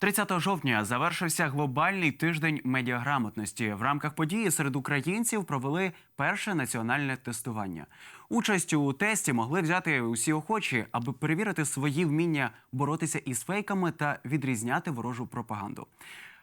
30 жовтня завершився глобальний тиждень медіаграмотності. В рамках події серед українців провели перше національне тестування. Участь у тесті могли взяти усі охочі, аби перевірити свої вміння боротися із фейками та відрізняти ворожу пропаганду.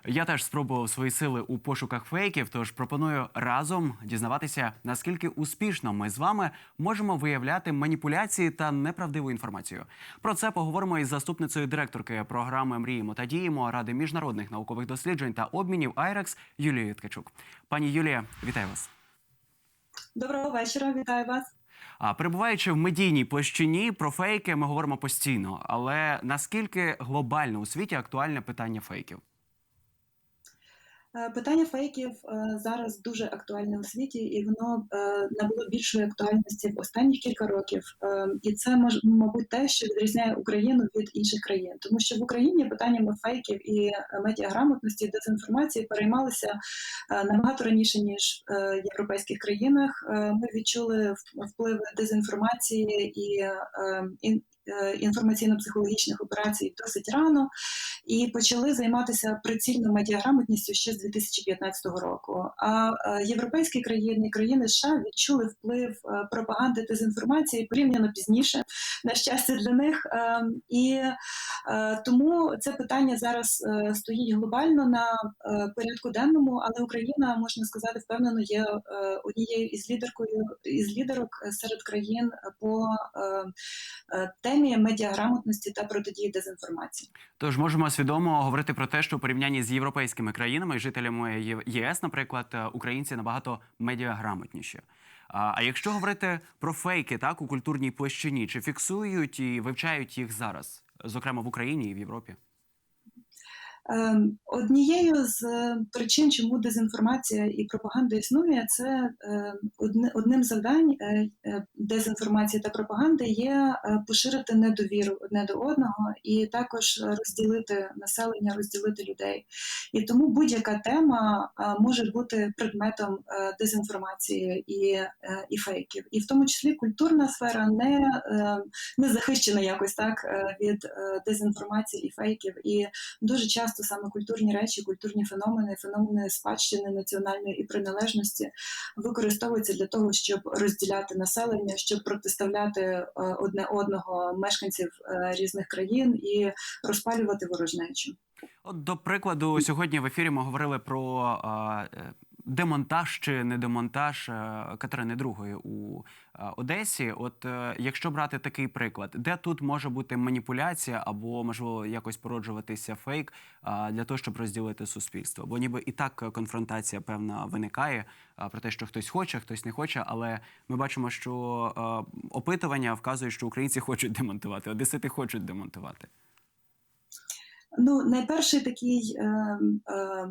Я теж спробував свої сили у пошуках фейків, тож пропоную разом дізнаватися, наскільки успішно ми з вами можемо виявляти маніпуляції та неправдиву інформацію. Про це поговоримо із заступницею директорки програми Мріємо та діємо Ради міжнародних наукових досліджень та обмінів Айрекс Юлією Ткачук. Пані Юлія, вітаю вас. Доброго вечора, вітаю вас. А перебуваючи в медійній площині, про фейки ми говоримо постійно. Але наскільки глобально у світі актуальне питання фейків? Е, Питання фейків е, зараз дуже актуальне у світі, і воно е, набуло більшої актуальності в останні кілька років. І це мабуть те, що відрізняє Україну від інших країн, тому що в Україні питаннями фейків і медіаграмотності дезінформації переймалися набагато раніше ніж в європейських країнах. Ми відчули впливи дезінформації і інформаційно-психологічних операцій досить рано і почали займатися прицільною медіаграмотністю ще з 2015 року. А е, європейські країни, країни США відчули вплив е, пропаганди дезінформації порівняно пізніше, на щастя для них. Е, І е, тому це питання зараз е, стоїть глобально на е, порядку денному, але Україна можна сказати впевнено є е, однією із лідеркою із лідерок серед країн по е, е, медіаграмотності та протидії дезінформації. Тож можемо свідомо говорити про те, що у порівнянні з європейськими країнами, і жителями ЄС, наприклад, е, українці набагато медіаграмотніші. А якщо говорити про фейки, так у культурній площині, чи фіксують і вивчають їх зараз, зокрема в Україні і в Європі? Ем, Однією з е, причин, чому дезінформація і пропаганда існує, це е, одним завдань е, дезінформації та пропаганди є поширити недовіру одне до одного і також розділити населення, розділити людей. І тому будь-яка тема може бути предметом дезінформації і, і фейків. І в тому числі культурна сфера не, не захищена якось так від дезінформації і фейків. І дуже часто саме культурні речі, культурні феномени, феномени спадщини національної і приналежності використовуються для того, щоб розділяти населення, щоб протиставляти е, одне одного мешканців е, різних країн і розпалювати ворожнечу. От, до прикладу, сьогодні в ефірі ми говорили про е, демонтаж чи не демонтаж е, Катерини II у е, Одесі. От е, якщо брати такий приклад, де тут може бути маніпуляція або можливо якось породжуватися фейк для того, щоб розділити суспільство? Бо ніби і так конфронтація певна виникає про те, що хтось хоче, хтось не хоче. Але ми бачимо, що опитування вказує, що українці хочуть демонтувати, одесити хочуть демонтувати. Ну, найперший такий е, е,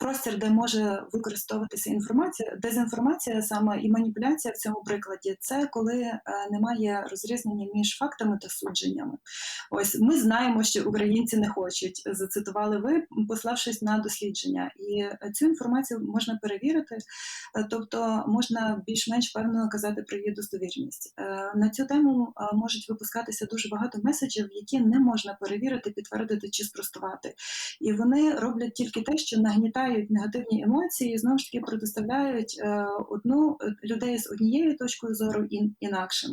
простір, де може використовуватися інформація, дезінформація саме і маніпуляція в цьому прикладі, це коли е, немає розрізнення між фактами та судженнями. Ось ми знаємо, що українці не хочуть. Зацитували ви, пославшись на дослідження, і е, цю інформацію можна перевірити, е, тобто можна більш-менш певно казати про її достовірність. На цю тему можуть випускатися дуже багато меседжів, які не можна перевірити, підтвердити чи спростувати. І вони роблять тільки те, що нагнітають негативні емоції, і знову ж таки протиставляють е, одну е, людей з однією точкою зору ін, інакшим.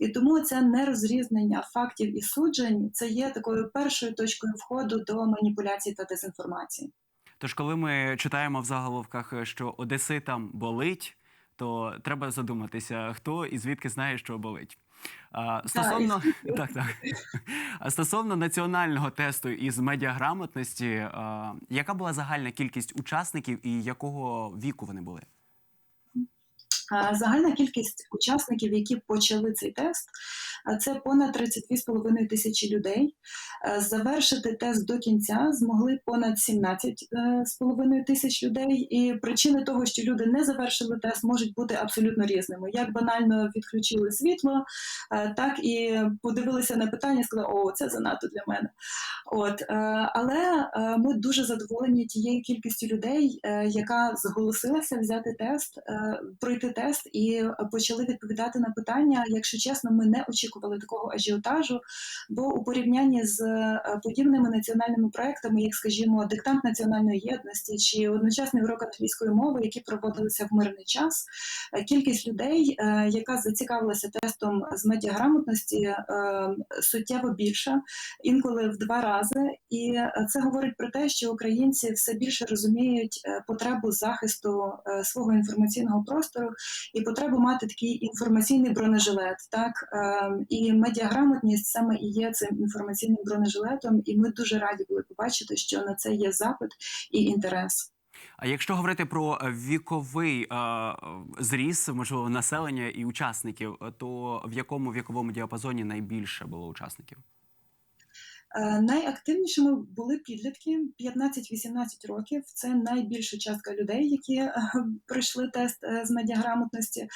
І тому це нерозрізнення фактів і суджень це є такою першою точкою входу до маніпуляцій та дезінформації. Тож, коли ми читаємо в заголовках, е, що одеситам болить, то треба задуматися, хто і звідки знає, що болить. Стосовно так, так. Стосовно національного тесту із медіаграмотності, яка була загальна кількість учасників і якого віку вони були? Загальна кількість учасників, які почали цей тест, це понад 32,5 тисячі людей. Е, Завершити тест до кінця змогли понад 17,5 тисяч людей. І причини того, що люди не завершили тест, можуть бути абсолютно різними. Як банально відключили світло, е, так і подивилися на питання, і сказали, о, це занадто для мене. От, е, але е, ми дуже задоволені тією кількістю людей, е, яка зголосилася взяти тест, е, пройти тест і почали відповідати на питання. Якщо чесно, ми не очікували. такого ажіотажу. Бо у порівнянні з е, подібними національними проектами, як, скажімо, диктант національної єдності чи одночасний урок англійської мови, які проводилися в мирний час, е, кількість людей, е, яка зацікавилася тестом з медіаграмотності, е, суттєво більша, інколи в два рази. І е, це говорить про те, що українці все більше розуміють е, потребу захисту е, свого інформаційного простору і потребу мати такий інформаційний бронежилет. Так Е, і медіаграмотність саме і є цим інформаційним бронежилетом. І ми дуже раді були побачити, що на це є запит і інтерес. А якщо говорити про віковий е, зріс, можливо, населення і учасників, то в якому віковому діапазоні найбільше було учасників? Е, Найактивнішими були підлітки 15-18 років. Це найбільша частка людей, які е, пройшли тест е, з медіаграмотності.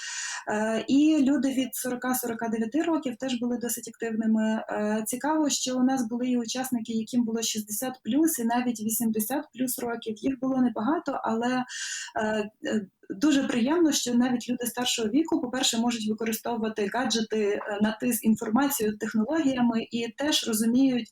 І люди від 40-49 років теж були досить активними. Цікаво, що у нас були і учасники, яким було 60 плюс, і навіть 80 плюс років. Їх було небагато, але Дуже приємно, що навіть люди старшого віку, по-перше, можуть використовувати гаджети е, на ти з інформацією, технологіями, і теж розуміють,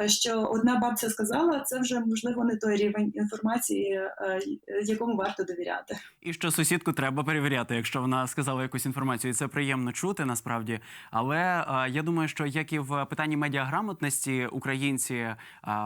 е, що одна бабця сказала, це вже можливо не той рівень інформації, е, якому варто довіряти. І що сусідку треба перевіряти, якщо вона сказала якусь інформацію. І це приємно чути насправді. Але я думаю, що як і в питанні медіаграмотності, українці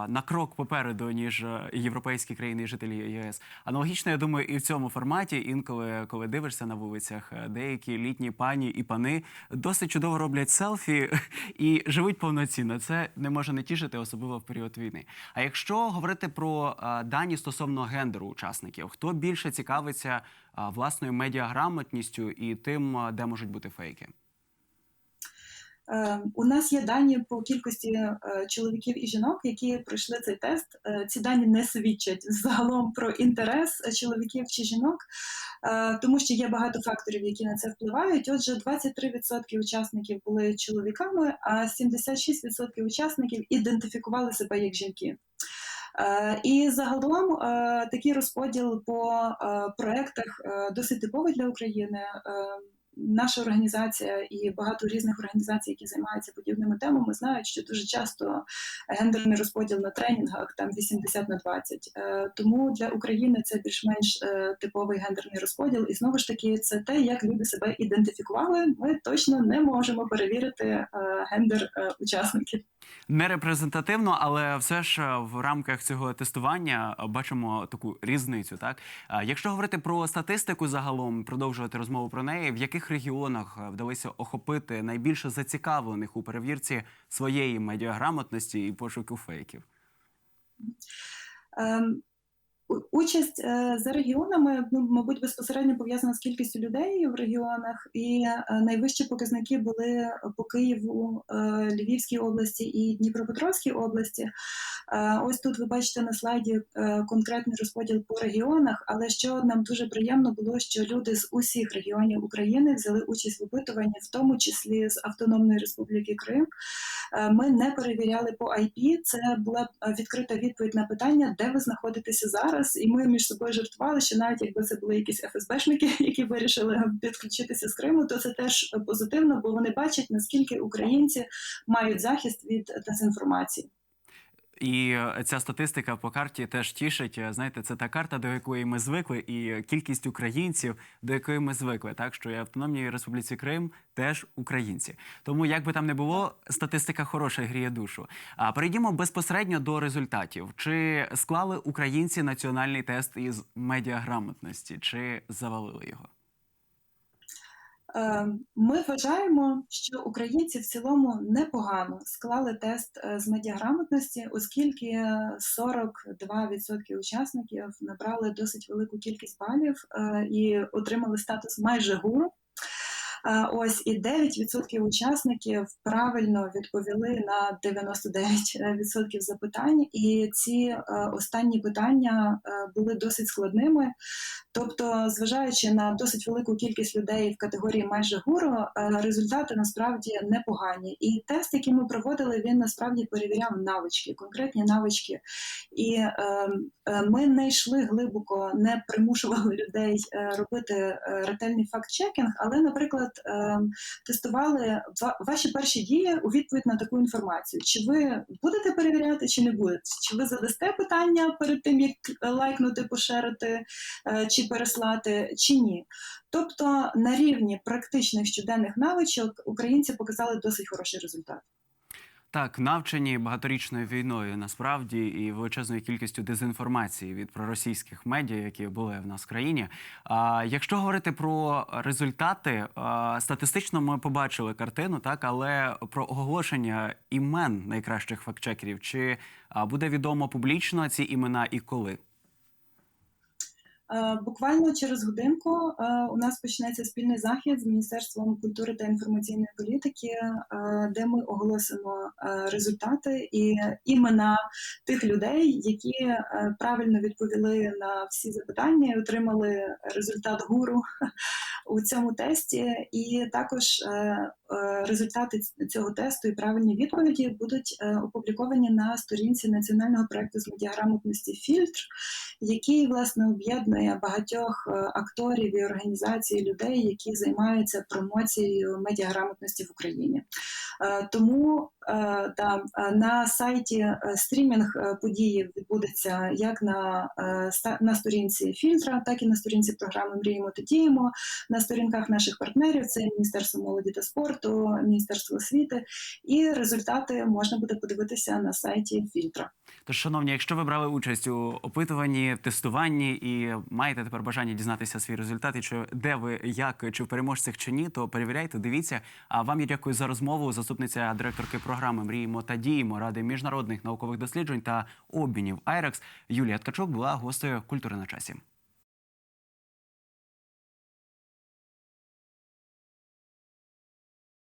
на крок попереду, ніж європейські країни і жителі ЄС. Аналогічно, я думаю, і в цьому форматі інколи, коли дивишся на вулицях, е, деякі літні пані і пани досить чудово роблять селфі і живуть повноцінно. Це не може не тішити, особливо в період війни. А якщо говорити про е, дані стосовно гендеру учасників, хто більше цікавиться е, власною медіаграмотністю і тим, де можуть бути фейки? Е, У нас є дані по кількості е, чоловіків і жінок, які пройшли цей тест. Е, Ці дані не свідчать загалом про інтерес чоловіків чи жінок, тому що є багато факторів, які на це впливають. Отже, 23% учасників були чоловіками, а 76% учасників ідентифікували себе як жінки. І загалом такий розподіл по проектах досить типовий для України. Наша організація і багато різних організацій, які займаються подібними темами, знають, що дуже часто гендерний розподіл на тренінгах там 80 на 20. Е, Тому для України це більш-менш е, типовий гендерний розподіл. І знову ж таки, це те, як люди себе ідентифікували. Ми точно не можемо перевірити е, гендер учасників. Не репрезентативно, але все ж е, в рамках цього тестування е, бачимо таку різницю. Так, Е, якщо говорити про статистику загалом, продовжувати розмову про неї, в яких регіонах вдалося охопити найбільше зацікавлених у перевірці своєї медіаграмотності і пошуку фейків? Ем, Участь е, за регіонами, ну, мабуть, безпосередньо пов'язана з кількістю людей в регіонах, і е, найвищі показники були по Києву, е, Львівській області і Дніпропетровській області. Ось тут ви бачите на слайді конкретний розподіл по регіонах, але що нам дуже приємно було, що люди з усіх регіонів України взяли участь в опитуванні, в тому числі з Автономної Республіки Крим. Ми не перевіряли по IP, Це була відкрита відповідь на питання, де ви знаходитеся зараз. І ми між собою жартували, що навіть якби це були якісь ФСБшники, які вирішили підключитися з Криму, то це теж позитивно, бо вони бачать наскільки українці мають захист від дезінформації. І е, ця статистика по карті теж тішить. Е, Знаєте, це та карта, до якої ми звикли, і кількість українців, до якої ми звикли, так що і Автономній Республіці Крим теж українці. Тому як би там не було, статистика хороша гріє душу. А перейдімо безпосередньо до результатів. Чи склали українці національний тест із медіаграмотності, чи завалили його? Е, Ми вважаємо, що українці в цілому непогано склали тест е, з медіаграмотності, оскільки 42% учасників набрали досить велику кількість балів е, і отримали статус майже гуру. Ось і 9% учасників правильно відповіли на 99% запитань, і ці останні питання були досить складними. Тобто, зважаючи на досить велику кількість людей в категорії майже гуру, е, результати насправді непогані. І тест, який ми проводили, він насправді перевіряв навички, конкретні навички. І е, е, ми не йшли глибоко, не примушували людей е, робити ретельний факт-чекінг, але, наприклад, е, тестували ва- ваші перші дії у відповідь на таку інформацію. Чи ви будете перевіряти, чи не будете? Чи ви задасте питання перед тим, як лайкнути, пошерити е, чи переслати, чи ні? Тобто на рівні практичних щоденних навичок українці показали досить хороший результат. Так, навчені багаторічною війною насправді і величезною кількістю дезінформації від проросійських медіа, які були в нас в країні. А якщо говорити про результати, а, статистично ми побачили картину, так але про оголошення імен найкращих фактчекерів, чи буде відомо публічно ці імена і коли? Е, Буквально через годинку е, у нас почнеться спільний захід з Міністерством культури та інформаційної політики, е, де ми оголосимо результати і імена тих людей, які правильно відповіли на всі запитання і отримали результат гуру у цьому тесті. І також результати цього тесту і правильні відповіді будуть опубліковані на сторінці національного проекту з медіаграмотності Фільтр який власне об'єднує багатьох е, акторів і організацій людей, які займаються промоцією медіаграмотності в Україні. Е, Тому да, е, на сайті е, стрімінг е, події відбудеться як на, е, на сторінці фільтра, так і на сторінці програми Мріємо та діємо. На сторінках наших партнерів це Міністерство молоді та спорту, Міністерство освіти, і результати можна буде подивитися на сайті фільтра. Тож, шановні, якщо ви брали участь у опитуванні, тестуванні і маєте тепер бажання дізнатися свій результат, і чи де ви, як, чи в переможцях, чи ні, то перевіряйте, дивіться. А вам я дякую за розмову. Заступниця директорки програми Мріємо та діємо ради міжнародних наукових досліджень та обмінів Айрекс Юлія Ткачук була гостею культури на часі.